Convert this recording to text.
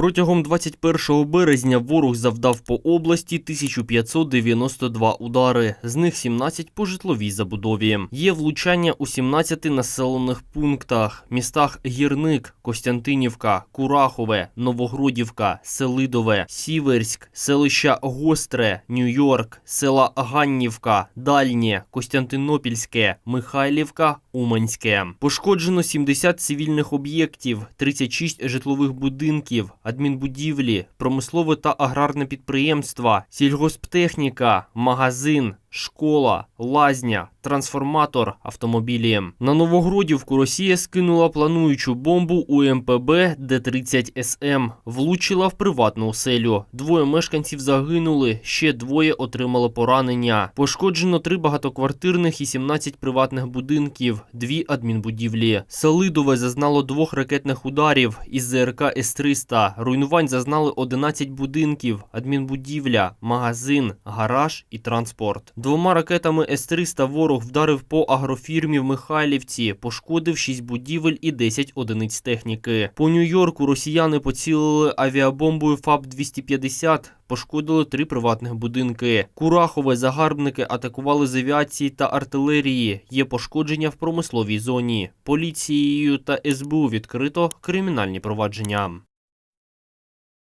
Протягом 21 березня ворог завдав по області 1592 удари, з них 17 по житловій забудові. Є влучання у 17 населених пунктах, містах Гірник, Костянтинівка, Курахове, Новогродівка, Селидове, Сіверськ, селища Гостре, Нью-Йорк, села Ганнівка, Дальнє, Костянтинопільське, Михайлівка, Уманське. Пошкоджено 70 цивільних об'єктів, 36 житлових будинків, адмінбудівлі, промислове та аграрне підприємства, сільгосптехніка, магазин. Школа, лазня, трансформатор, автомобілі. На Новогродівку Росія скинула плануючу бомбу у МПБ Д-30 СМ. Влучила в приватну оселю. Двоє мешканців загинули, ще двоє отримали поранення. Пошкоджено три багатоквартирних і 17 приватних будинків, дві адмінбудівлі. Селидове зазнало двох ракетних ударів із ЗРК С-300. Руйнувань зазнали 11 будинків, адмінбудівля, магазин, гараж і транспорт. Двома ракетами С-300 ворог вдарив по агрофірмі в Михайлівці, пошкодив 6 будівель і 10 одиниць техніки. По Нью-Йорку росіяни поцілили авіабомбою ФАБ-250, пошкодили три приватних будинки. Курахове загарбники атакували з авіації та артилерії. Є пошкодження в промисловій зоні. Поліцією та СБУ відкрито кримінальні провадження.